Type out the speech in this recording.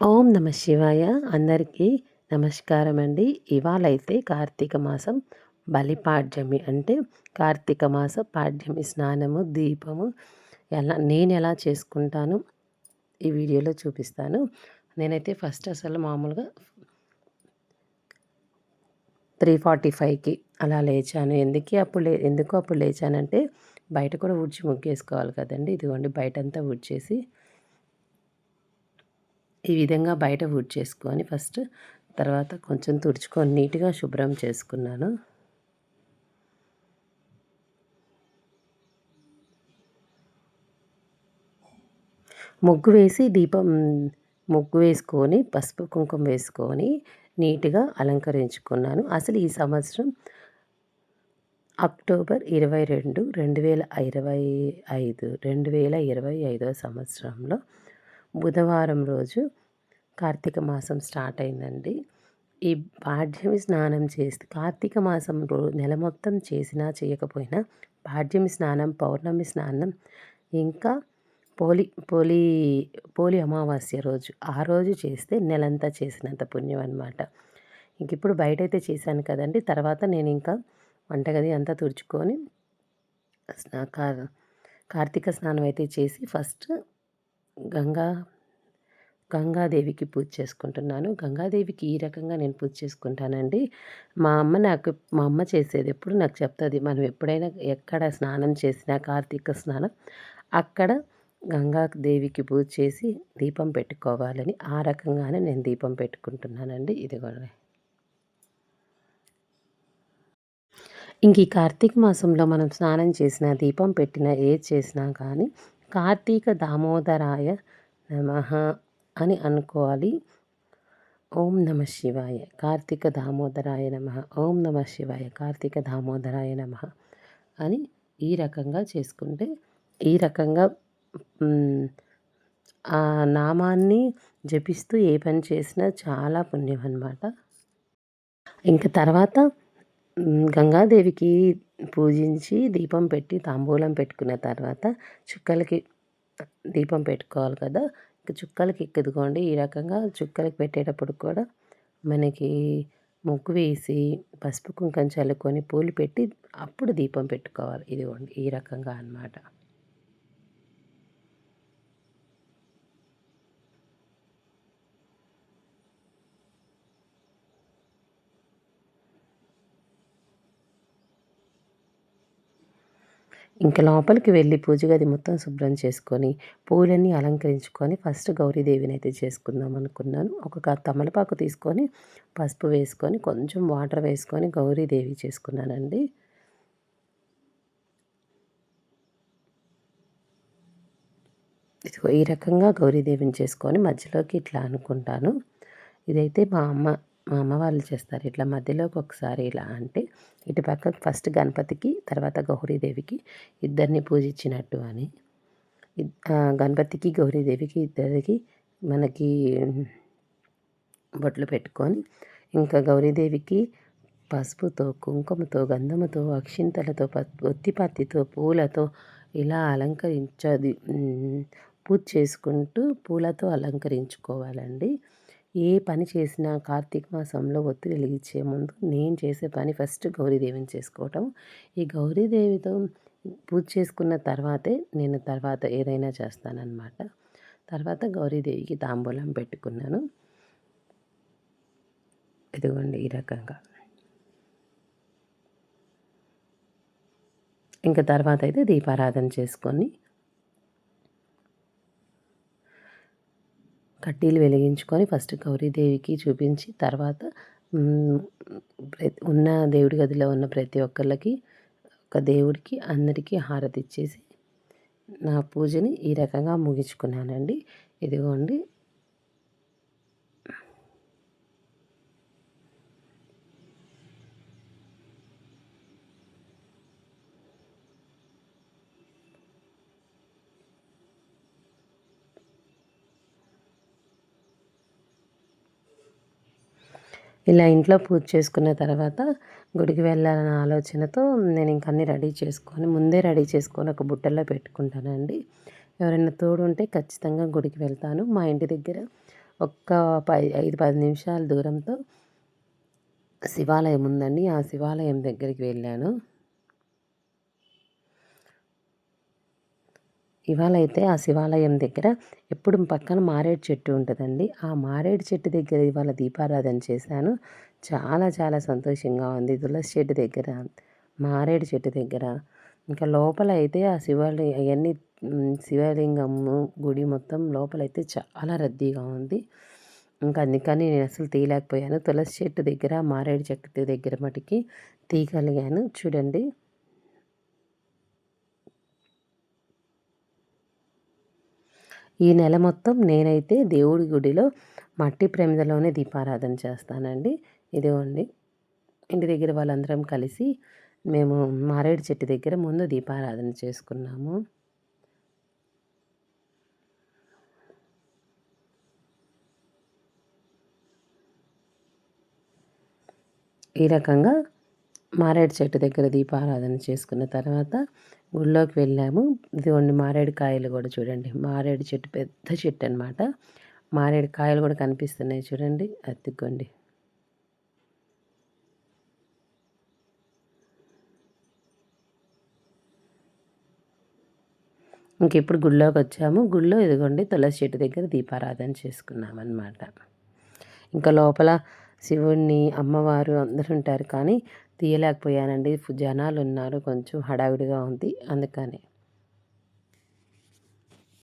ఓం నమ శివాయ. అందరికీ నమస్కారం అండి ఇవాళైతే కార్తీక మాసం బలిపాడ్యమి. అంటే కార్తీక మాస పాడ్యమి స్నానము దీపము ఎలా నేను ఎలా చేసుకుంటాను ఈ వీడియోలో చూపిస్తాను. నేనైతే ఫస్ట్ అసలు మామూలుగా త్రీ ఫార్టీ ఫైవ్కి అలా లేచాను. ఎందుకు అప్పుడు లే ఎందుకు అప్పుడు లేచానంటే బయట కూడా ఊడ్చి ముగ్గేసుకోవాలి కదండి. ఇదిగోండి బయటంతా ఊడ్చేసి ఈ విధంగా బయట వుడ్ చేసుకొని ఫస్ట్ తర్వాత కొంచెం తుడుచుకొని నీట్గా శుభ్రం చేసుకున్నాను. ముగ్గు వేసి దీపం ముగ్గు వేసుకొని పసుపు కుంకుమ వేసుకొని నీట్గా అలంకరించుకున్నాను. అసలు ఈ సంవత్సరం అక్టోబర్ ఇరవై రెండు రెండు వేల ఇరవై ఐదు రెండు వేల ఇరవై ఐదవ సంవత్సరంలో బుధవారం రోజు కార్తీక మాసం స్టార్ట్ అయిందండి. ఈ పాడ్యమి స్నానం చేస్తే కార్తీక మాసం నెల మొత్తం చేసినా చేయకపోయినా పాడ్యమి స్నానం పౌర్ణమి స్నానం ఇంకా పోలి పోలి పోలి అమావాస్య రోజు ఆ రోజు చేస్తే నెలంతా చేసినంత పుణ్యం అనమాట ఇంక ఇప్పుడు బయట అయితే చేశాను కదండి. తర్వాత నేను ఇంకా వంటగది అంతా తుడుచుకొని కార్తీక స్నానం అయితే చేసి ఫస్ట్ గంగా గంగాదేవికి పూజ చేసుకుంటున్నాను. గంగాదేవికి ఈ రకంగా నేను పూజ చేసుకుంటానండి. మా అమ్మ నాకు మా అమ్మ చేసేది ఎప్పుడు నాకు చెప్తుంది మనం ఎప్పుడైనా ఎక్కడ స్నానం చేసినా కార్తీక స్నానం అక్కడ గంగాదేవికి పూజ చేసి దీపం పెట్టుకోవాలని ఆ రకంగానే నేను దీపం పెట్టుకుంటున్నానండి. ఇది కూడా ఇంక ఈ కార్తీక మాసంలో మనం స్నానం చేసిన దీపం పెట్టిన ఏది చేసినా కానీ కార్తీక దామోదరాయ నమ అని అనుకోవాలి. ఓం నమ శివాయ. కార్తీక దామోదరాయ నమ. ఓం నమ శివాయ. కార్తీక దామోదరాయ నమ అని ఈ రకంగా చేసుకుంటే ఈ రకంగా ఆ నామాన్ని జపిస్తూ ఏ పని చేసినా చాలా పుణ్యం అన్నమాట. ఇంకా తర్వాత గంగాదేవికి పూజించి దీపం పెట్టి తాంబూలం పెట్టుకున్న తర్వాత చుక్కలకి దీపం పెట్టుకోవాలి కదా చుక్కలకి ఎక్కదుకోండి ఈ రకంగా చుక్కలకి పెట్టేటప్పుడు కూడా మనకి ముగ్గు వేసి పసుపు కుంకం చల్లుకొని పూలు పెట్టి అప్పుడు దీపం పెట్టుకోవాలి. ఇదిగోండి ఈ రకంగా అనమాట ఇంకా లోపలికి వెళ్ళి పూజ గది మొత్తం శుభ్రం చేసుకొని పూలన్నీ అలంకరించుకొని ఫస్ట్ గౌరీదేవిని అయితే చేసుకుందాం అనుకున్నాను. ఒక తమలపాకు తీసుకొని పసుపు వేసుకొని కొంచెం వాటర్ వేసుకొని గౌరీదేవి చేసుకున్నానండి. ఈ రకంగా గౌరీదేవిని చేసుకొని మధ్యలోకి ఇట్లా అనుకుంటాను. ఇదైతే మా అమ్మ మా అమ్మ వాళ్ళు చేస్తారు. ఇట్లా మధ్యలోకి ఒకసారి ఇలా అంటే ఇటు పక్క ఫస్ట్ గణపతికి తర్వాత గౌరీదేవికి ఇద్దరిని పూజించినట్టు అని. గణపతికి గౌరీదేవికి ఇద్దరికి మనకి బొట్లు పెట్టుకొని ఇంకా గౌరీదేవికి పసుపుతో కుంకుమతో గంధముతో అక్షింతలతో ఒత్తిపత్తితో పూలతో ఇలా అలంకరించది పూజ చేసుకుంటూ పూలతో అలంకరించుకోవాలండి. ఏ పని చేసినా కార్తీక మాసంలో ఒత్తిడి వెలిగించే ముందు నేను చేసే పని ఫస్ట్ గౌరీదేవిని చేసుకోవటం. ఈ గౌరీదేవితో పూజ చేసుకున్న తర్వాతే నేను తర్వాత ఏదైనా చేస్తానన్నమాట. తర్వాత గౌరీదేవికి తాంబూలం పెట్టుకున్నాను. ఇదిగోండి ఈ రకంగా. ఇంకా తర్వాత అయితే దీపారాధన చేసుకొని కడ్డీలు వెలిగించుకొని ఫస్ట్ గౌరీదేవికి చూపించి తర్వాత ఉన్న దేవుడి గదిలో ఉన్న ప్రతి ఒక్కళ్ళకి ఒక దేవుడికి అందరికీ హారతి ఇచ్చేసి నా పూజని ఈ రకంగా ముగించుకున్నానండి. ఇదిగోండి ఇలా ఇంట్లో పూజ చేసుకున్న తర్వాత గుడికి వెళ్ళాలన్న ఆలోచనతో నేను ఇంక అన్నీ రెడీ చేసుకొని ముందే రెడీ చేసుకొని ఒక బుట్టలో పెట్టుకుంటానండి. ఎవరైనా తోడు ఉంటే ఖచ్చితంగా గుడికి వెళ్తాను. మా ఇంటి దగ్గర ఒక్క పై ఐదు పది నిమిషాల దూరంతో శివాలయం ఉందండి. ఆ శివాలయం దగ్గరికి వెళ్ళాను. ఇవాళ అయితే ఆ శివాలయం దగ్గర ఎప్పుడు పక్కన మారేడు చెట్టు ఉంటుందండి. ఆ మారేడు చెట్టు దగ్గర ఇవాళ దీపారాధన చేశాను. చాలా చాలా సంతోషంగా ఉంది. తులసి చెట్టు దగ్గర మారేడు చెట్టు దగ్గర. ఇంకా లోపల అయితే ఆ శివాలయం అవన్నీ శివలింగము గుడి మొత్తం లోపలైతే చాలా రద్దీగా ఉంది. ఇంకా అందుకని నేను అసలు తీయలేకపోయాను. తులసి చెట్టు దగ్గర మారేడు చెట్టు దగ్గర మటుకి తీయగలిగాను. చూడండి. ఈ నెల మొత్తం నేనైతే దేవుడి గుడిలో మట్టి ప్రమిదలోనే దీపారాధన చేస్తానండి. ఇదిగోండి. ఇంటి దగ్గర వాళ్ళందరం కలిసి మేము మారేడు చెట్టు దగ్గర ముందు దీపారాధన చేసుకున్నాము. ఈ రకంగా మారేడు చెట్టు దగ్గర దీపారాధన చేసుకున్న తర్వాత గుళ్ళోకి వెళ్ళాము. ఇదిగోండి మారేడు కాయలు కూడా చూడండి. మారేడు చెట్టు పెద్ద చెట్టు అనమాట మారేడు కాయలు కూడా కనిపిస్తున్నాయి చూడండి. అత్తికోండి ఇంకెప్పుడు గుళ్ళోకి వచ్చాము. గుళ్ళో ఇదిగోండి తులసి చెట్టు దగ్గర దీపారాధన చేసుకున్నాం అనమాట ఇంకా లోపల శివుణ్ణి అమ్మవారు అందరూ ఉంటారు. కానీ తీయలేకపోయానండి. జనాలు ఉన్నారు కొంచెం హడావిడిగా ఉంది. అందుకని.